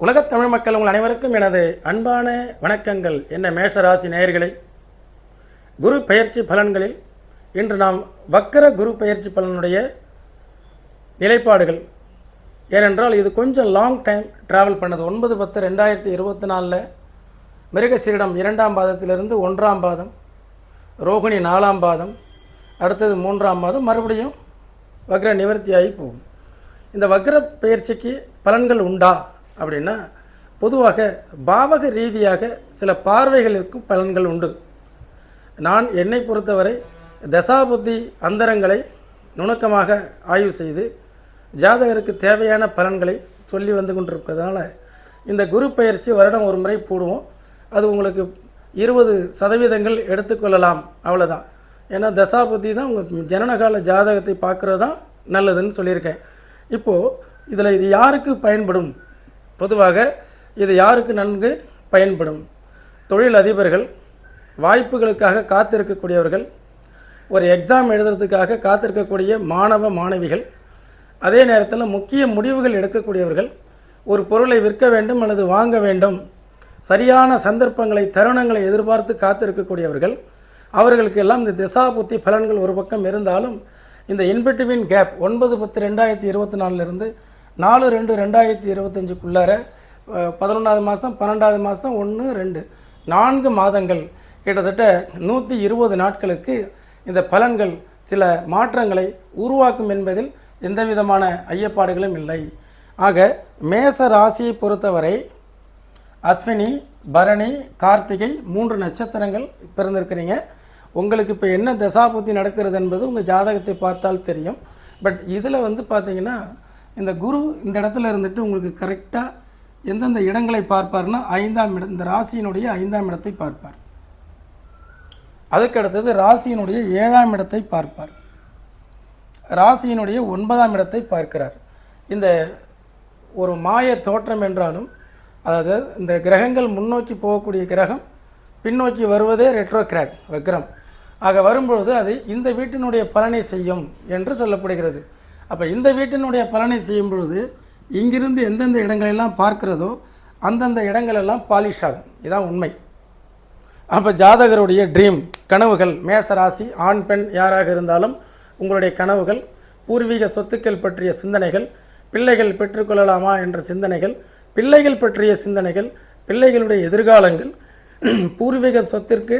உலகத் தமிழ் மக்கள் உங்கள் அனைவருக்கும் எனது அன்பான வணக்கங்கள். என்ன மேஷராசி நேயர்களே குரு பயிற்சி பலன்களில் இன்று நாம் வக்கர குரு பயிற்சி பலனுடைய நிலைப்பாடுகள். ஏனென்றால் இது கொஞ்சம் லாங் டைம் ட்ராவல் பண்ணது. ஒன்பது பத்து ரெண்டாயிரத்தி இருபத்தி நாலில் மிருகசீரிடம் இரண்டாம் பாதத்திலிருந்து ஒன்றாம் பாதம் ரோகிணி நாலாம் பாதம் அடுத்தது மூன்றாம் பாதம் மறுபடியும் வக்ர நிவர்த்தியாகி போகும். இந்த வக்ர பயிற்சிக்கு பலன்கள் உண்டா? அப்படின்னா பொதுவாக பாவக ரீதியாக சில பார்வைகளுக்கும் பலன்கள் உண்டு. நான் என்னை பொறுத்தவரை தசாபுத்தி அந்தரங்களை நுணுக்கமாக ஆய்வு செய்து ஜாதகருக்கு தேவையான பலன்களை சொல்லி வந்து கொண்டிருப்பதனால இந்த குரு பயிற்சி வருடம் ஒரு முறை போடுவோம். அது உங்களுக்கு இருபது சதவீதங்கள் எடுத்துக்கொள்ளலாம் அவ்வளோதான் ஏன்னா தசாபுத்தி தான் உங்கள் ஜனனகால ஜாதகத்தை பார்க்குறது தான் நல்லதுன்னு சொல்லியிருக்கேன். இப்போது இதில் இது யாருக்கு பயன்படும்? பொதுவாக இது யாருக்கு நன்கு பயன்படும்? தொழில் அதிபர்கள் வாய்ப்புகளுக்காக காத்திருக்கக்கூடியவர்கள் ஒரு எக்ஸாம் எழுதுறதுக்காக காத்திருக்கக்கூடிய மாணவ மாணவிகள் அதே நேரத்தில் முக்கிய முடிவுகள் எடுக்கக்கூடியவர்கள் ஒரு பொருளை விற்க வேண்டும் அல்லது வாங்க வேண்டும் சரியான சந்தர்ப்பங்களை தருணங்களை எதிர்பார்த்து காத்திருக்கக்கூடியவர்கள் அவர்களுக்கு எல்லாம் இந்த திசாபுத்தி பலன்கள் ஒரு பக்கம் இருந்தாலும் இந்த இன்பிட்வீன் கேப் ஒன்பது பத்து ரெண்டாயிரத்தி இருபத்தி நாலுலேருந்து நாலு ரெண்டு ரெண்டாயிரத்தி இருபத்தஞ்சுக்குள்ளார பதினொன்றாவது மாதம் பன்னெண்டாவது மாதம் ஒன்று ரெண்டு. நான்கு மாதங்கள். கிட்டத்தட்ட நூற்றி இருபது நாட்களுக்கு இந்த பலன்கள் சில மாற்றங்களை உருவாக்கும் என்பதில் எந்த விதமான ஐயப்பாடுகளும் இல்லை. ஆக மேச ராசியை பொறுத்தவரை அஸ்வினி பரணி கார்த்திகை மூன்று நட்சத்திரங்கள் பிறந்திருக்கிறீங்க. உங்களுக்கு இப்போ என்ன தசாபுத்தி நடக்கிறது என்பது உங்கள் ஜாதகத்தை பார்த்தால் தெரியும். பட் இதில் வந்து பார்த்தீங்கன்னா இந்த குரு இந்த இடத்துல இருந்துட்டு உங்களுக்கு கரெக்டாக எந்தெந்த இடங்களை பார்ப்பார்னா ஐந்தாம் இடம் இந்த ராசியினுடைய ஐந்தாம் இடத்தை பார்ப்பார். அதுக்கு அடுத்தது ராசியினுடைய ஏழாம் இடத்தை பார்ப்பார். ராசியினுடைய ஒன்பதாம் இடத்தை பார்க்கிறார். இந்த ஒரு மாய தோற்றம் என்றாலும் அதாவது இந்த கிரகங்கள் முன்னோக்கி போகக்கூடிய கிரகம் பின்னோக்கி வருவதே ரெட்ரோகிராட் வக்ரம். ஆக வரும்பொழுது அது இந்த வீட்டினுடைய பலனை செய்யும் என்று சொல்லப்படுகிறது. அப்போ இந்த வீட்டினுடைய பலனை செய்யும் பொழுது இங்கிருந்து எந்தெந்த இடங்களெல்லாம் பார்க்கிறதோ அந்தந்த இடங்களெல்லாம் பாலிஷ் ஆகும். இதான் உண்மை. அப்போ ஜாதகருடைய ட்ரீம் கனவுகள் மேச ராசி ஆண் பெண் யாராக இருந்தாலும் உங்களுடைய கனவுகள் பூர்வீக சொத்துக்கள் பற்றிய சிந்தனைகள் பிள்ளைகள் பெற்றுக்கொள்ளலாமா என்ற சிந்தனைகள் பிள்ளைகள் பற்றிய சிந்தனைகள் பிள்ளைகளுடைய எதிர்காலங்கள் பூர்வீக சொத்திற்கு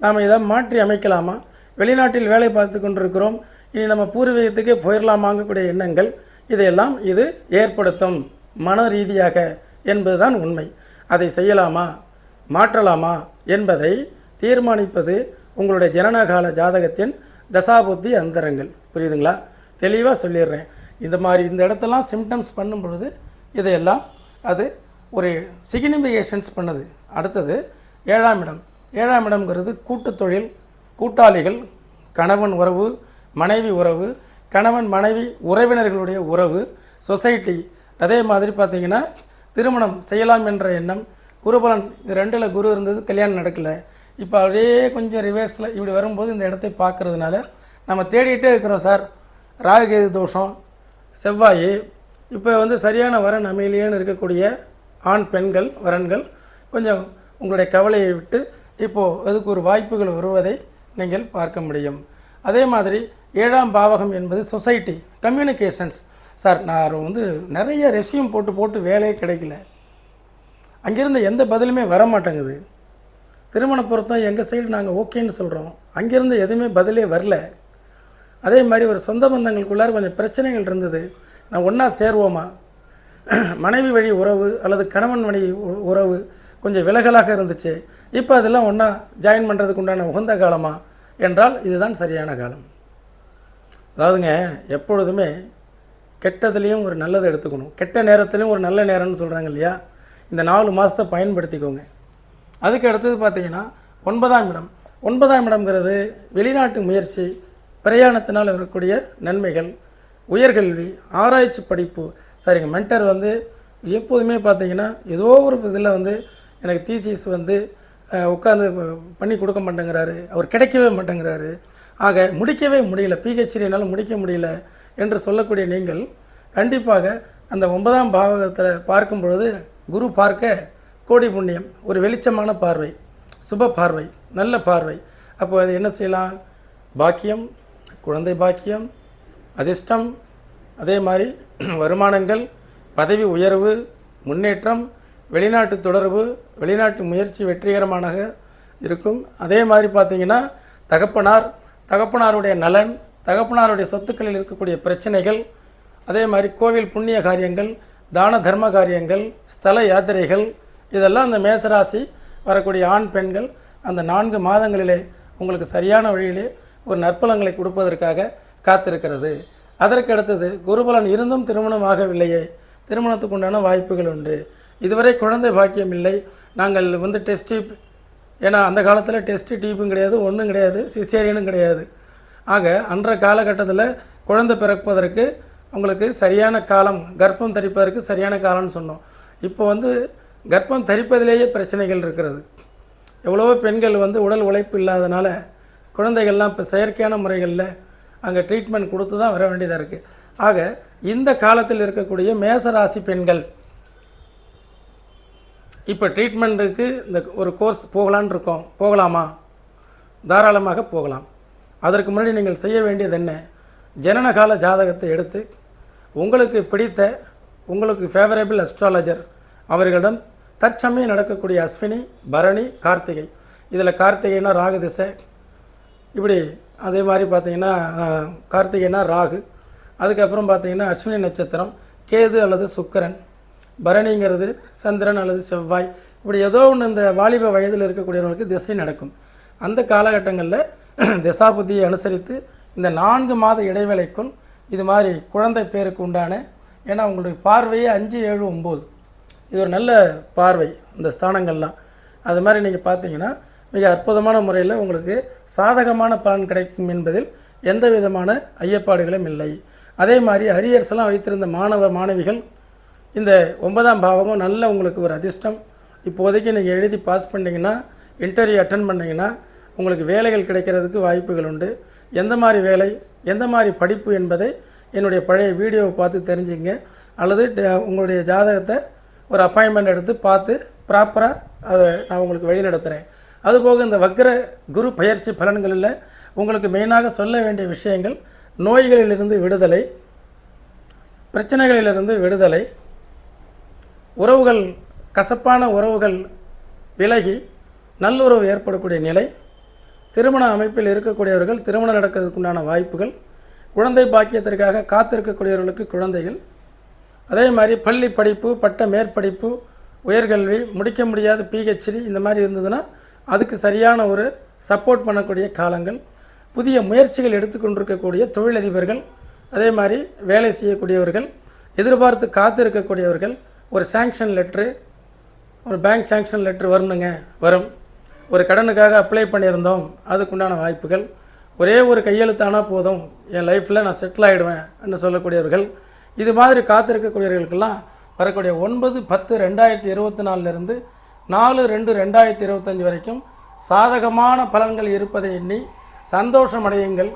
நாம் இதை மாற்றி அமைக்கலாமா? வெளிநாட்டில் வேலை பார்த்து கொண்டிருக்கிறோம் இனி நம்ம பூர்வீகத்துக்கே போயிடலாமாங்கக்கூடிய எண்ணங்கள் இதையெல்லாம் இது ஏற்படுத்தும் மன ரீதியாக என்பதுதான் உண்மை. அதை செய்யலாமா? மாற்றலாமா? என்பதை தீர்மானிப்பது உங்களுடைய ஜனனகால ஜாதகத்தின் தசாபுத்தி அந்தரங்கள். புரியுதுங்களா? தெளிவாக சொல்லிடுறேன். இந்த மாதிரி இந்த இடத்தெல்லாம் சிம்டம்ஸ் பண்ணும் பொழுது இதையெல்லாம் அது ஒரு சிக்னிஃபிகேஷன்ஸ் பண்ணுது. அடுத்தது ஏழாம் இடம். ஏழாம் இடம்ங்கிறது கூட்டுத் தொழில் கூட்டாளிகள் கணவன் உறவு மனைவி உறவு கணவன் மனைவி உறவினர்களுடைய உறவு சொசைட்டி அதே மாதிரி பார்த்தீங்கன்னா திருமணம் செய்யலாம் என்ற எண்ணம் குருபலன் இது ரெண்டில் குரு இருந்தது கல்யாணம் நடக்கல. இப்போ அப்படியே கொஞ்சம் ரிவர்ஸில் இப்படி வரும்போது இந்த இடத்தை பார்க்கறதுனால நம்ம தேடிகிட்டே இருக்கிறோம் சார். ராகுகேது தோஷம் செவ்வாய். இப்போ வந்து சரியான வரன் அமையிலேன்னு இருக்கக்கூடிய ஆண் பெண்கள் வரன்கள் கொஞ்சம் உங்களுடைய கவலையை விட்டு இப்போது அதுக்கு ஒரு வாய்ப்புகள் வருவதை நீங்கள் பார்க்க முடியும். அதே மாதிரி ஏழாம் பாவகம் என்பது சொசைட்டி கம்யூனிகேஷன்ஸ் சார் நான் வந்து நிறைய ரெசியூம் போட்டு போட்டு வேலையே கிடைக்கல. அங்கேருந்து எந்த பதிலுமே வர மாட்டேங்குது திருமண பொருத்தம் எங்கள் சைடு நாங்கள் ஓகேன்னு சொல்கிறோம் அங்கேருந்து எதுவுமே பதிலே வரல. அதே மாதிரி ஒரு சொந்த பந்தங்களுக்குள்ளார கொஞ்சம் பிரச்சனைகள் இருந்தது. நான் ஒன்றா சேருவோமா? மனைவி வழி உறவு அல்லது கணவன் வழி உ- உறவு கொஞ்சம் விலகலாக இருந்துச்சு. இப்போ அதெல்லாம் ஒன்றா ஜாயின் பண்ணுறதுக்கு உண்டான உகந்த காலமாக என்றால் இதுதான் சரியான காலம். அதாவதுங்க எப்பொழுதுமே கெட்டதுலேயும் ஒரு நல்லதை எடுத்துக்கணும். கெட்ட நேரத்துலையும் ஒரு நல்ல நேரம்னு சொல்கிறாங்க இல்லையா? இந்த நாலு மாதத்தை பயன்படுத்திக்கோங்க. அதுக்கு அடுத்தது பார்த்தீங்கன்னா ஒன்பதாம் இடம். ஒன்பதாம் இடம்ங்கிறது வெளிநாட்டு முயற்சி பிரயாணத்தினால் இருக்கக்கூடிய நன்மைகள் உயர்கல்வி ஆராய்ச்சி படிப்பு. சரிங்க மென்டர் வந்து எப்போதுமே பார்த்தீங்கன்னா ஏதோ ஒரு இதில் வந்து எனக்கு தீசிஸ் வந்து உட்காந்து பண்ணி கொடுக்க மாட்டேங்கிறாரு. அவர் கிடைக்கவே மாட்டேங்கிறாரு. ஆக முடிக்கவே முடியல. பிஹெச்டி என்னால் முடிக்க முடியல என்று சொல்லக்கூடிய நீங்கள் கண்டிப்பாக அந்த ஒன்பதாம் பாவகத்தில் பார்க்கும் பொழுது குரு பார்க்க கோடி புண்ணியம் ஒரு வெளிச்சமான பார்வை சுப பார்வை நல்ல பார்வை. அப்போ அது என்ன செய்யலாம்? பாக்கியம் குழந்தை பாக்கியம் அதிர்ஷ்டம் அதே மாதிரி வருமானங்கள் பதவி உயர்வு முன்னேற்றம் வெளிநாட்டு தொடர்பு வெளிநாட்டு முயற்சி வெற்றிகரமாக இருக்கும். அதே மாதிரி பார்த்தீங்கன்னா தகப்பனார் தகப்பனாருடைய நலன் தகப்பனாருடைய சொத்துக்களில் இருக்கக்கூடிய பிரச்சனைகள் அதே மாதிரி கோவில் புண்ணிய காரியங்கள் தான தர்ம காரியங்கள் ஸ்தல யாத்திரைகள் இதெல்லாம் அந்த மேசராசி வரக்கூடிய ஆண் பெண்கள் அந்த நான்கு மாதங்களிலே உங்களுக்கு சரியான வழியிலே ஒரு நற்பலங்களை கொடுப்பதற்காக காத்திருக்கிறது. அதற்கு அடுத்தது குருபலன் இருந்தும் திருமணம் ஆகவில்லையே. திருமணத்துக்கு உண்டான வாய்ப்புகள் உண்டு. இதுவரை குழந்தை பாக்கியம் இல்லை. நாங்கள் வந்து டெஸ்ட் டியூப் ஏன்னா அந்த காலத்தில் டெஸ்ட் டியூப்பும் கிடையாது ஒன்றும் கிடையாது சிசேரியனும் கிடையாது. ஆக அன்ற காலகட்டத்தில் குழந்தை பிறப்பதற்கு உங்களுக்கு சரியான காலம் கர்ப்பம் தரிப்பதற்கு சரியான காலம்னு சொன்னோம். இப்போ வந்து கர்ப்பம் தரிப்பதிலேயே பிரச்சனைகள் இருக்கிறது. எவ்வளவோ பெண்கள் வந்து உடல் உழைப்பு இல்லாதனால குழந்தைகள்லாம் இப்போ செயற்கையான முறைகளில் அங்கே ட்ரீட்மெண்ட் கொடுத்து தான் வர வேண்டியதாக இருக்குது ஆக இந்த காலத்தில் இருக்கக்கூடிய மேசராசி பெண்கள் இப்போ ட்ரீட்மெண்ட்டுக்கு இந்த ஒரு கோர்ஸ் போகலான் இருக்கோம். போகலாமா? தாராளமாக போகலாம். அதற்கு முன்னாடி நீங்கள் செய்ய வேண்டியது என்ன? ஜனனகால ஜாதகத்தை எடுத்து உங்களுக்கு பிடித்த உங்களுக்கு ஃபேவரபிள் அஸ்ட்ராலஜர் அவர்களிடம் தற்சமயம் நடக்கக்கூடிய அஸ்வினி பரணி கார்த்திகை. இதில் கார்த்திகைனா ராகு திசை. இப்படி அதே மாதிரி பார்த்தீங்கன்னா கார்த்திகைனா ராகு. அதுக்கப்புறம் பார்த்தீங்கன்னா அஸ்வினி நட்சத்திரம் கேது அல்லது சுக்கிரன். பரணிங்கிறது சந்திரன் அல்லது செவ்வாய். இப்படி ஏதோ ஒன்று இந்த வாலிப வயதில் இருக்கக்கூடியவர்களுக்கு திசை நடக்கும். அந்த காலகட்டங்களில் திசாபுத்தியை அனுசரித்து இந்த நான்கு மாத இடைவேளைக்குள் இது மாதிரி குழந்தை பேருக்கு உண்டான ஏன்னா உங்களுடைய பார்வையே அஞ்சு ஏழு ஒம்பது இது ஒரு நல்ல பார்வை இந்த ஸ்தானங்கள்லாம். அது மாதிரி நீங்கள் பார்த்தீங்கன்னா மிக அற்புதமான முறையில் உங்களுக்கு சாதகமான பலன் கிடைக்கும் என்பதில் எந்த விதமான ஐயப்பாடுகளும் இல்லை. அதே மாதிரி அரியர்ஸ்லாம் வைத்திருந்த மாணவ மாணவிகள் இந்த ஒன்பதாம் பாவகம் நல்ல உங்களுக்கு ஒரு அதிர்ஷ்டம். இப்போதைக்கு நீங்கள் எழுதி பாஸ் பண்ணிங்கன்னா இன்டர்வியூ அட்டன் பண்ணிங்கன்னா உங்களுக்கு வேலைகள் கிடைக்கிறதுக்கு வாய்ப்புகள் உண்டு. எந்த மாதிரி வேலை எந்த மாதிரி படிப்பு என்பதை என்னுடைய பழைய வீடியோவை பார்த்து தெரிஞ்சுங்க. அல்லது உங்களுடைய ஜாதகத்தை ஒரு அப்பாயின்மெண்ட் எடுத்து பார்த்து ப்ராப்பராக அதை நான் உங்களுக்கு வழிநடத்துகிறேன் அதுபோக இந்த வக்ர குரு பயிற்சி பலன்களில் உங்களுக்கு மெயினாக சொல்ல வேண்டிய விஷயங்கள் நோய்களிலிருந்து விடுதலை பிரச்சனைகளிலிருந்து விடுதலை உறவுகள் கசப்பான உறவுகள் விலகி நல்லுறவு ஏற்படக்கூடிய நிலை திருமண அமைப்பில் இருக்கக்கூடியவர்கள் திருமணம் நடக்கிறதுக்குண்டான வாய்ப்புகள் குழந்தை பாக்கியத்திற்காக காத்திருக்கக்கூடியவர்களுக்கு குழந்தைகள் அதே மாதிரி பள்ளி படிப்பு பட்ட மேற்படிப்பு உயர்கல்வி முடிக்க முடியாத பிஹெச்டி இந்த மாதிரி இருந்ததுன்னா அதுக்கு சரியான ஒரு சப்போர்ட் பண்ணக்கூடிய காலங்கள் புதிய முயற்சிகள் எடுத்துக்கொண்டிருக்கக்கூடிய தொழிலதிபர்கள் அதே மாதிரி வேலை செய்யக்கூடியவர்கள் எதிர்பார்த்து காத்திருக்கக்கூடியவர்கள் ஒரு சேங்ஷன் லெட்ரு ஒரு பேங்க் சேங்ஷன் லெட்ரு வரணுங்க வரும். ஒரு கடனுக்காக அப்ளை பண்ணியிருந்தோம் அதுக்குண்டான வாய்ப்புகள். ஒரே ஒரு கையெழுத்தானா போதும் என் லைஃப்பில் நான் செட்டில் ஆகிடுவேன் சொல்லக்கூடியவர்கள். இது மாதிரி காத்திருக்கக்கூடியவர்களுக்கெல்லாம் வரக்கூடிய ஒன்பது பத்து ரெண்டாயிரத்தி இருபத்தி நாலுலேருந்து நாலு ரெண்டு ரெண்டாயிரத்தி இருபத்தஞ்சி வரைக்கும் சாதகமான பலன்கள் இருப்பதை எண்ணி சந்தோஷம் அடையுங்கள்.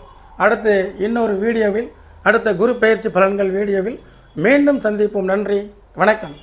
அடுத்து இன்னொரு வீடியோவில் அடுத்த குரு பயிற்சி பலன்கள் வீடியோவில் மீண்டும் சந்திப்போம். நன்றி. வணக்கம்.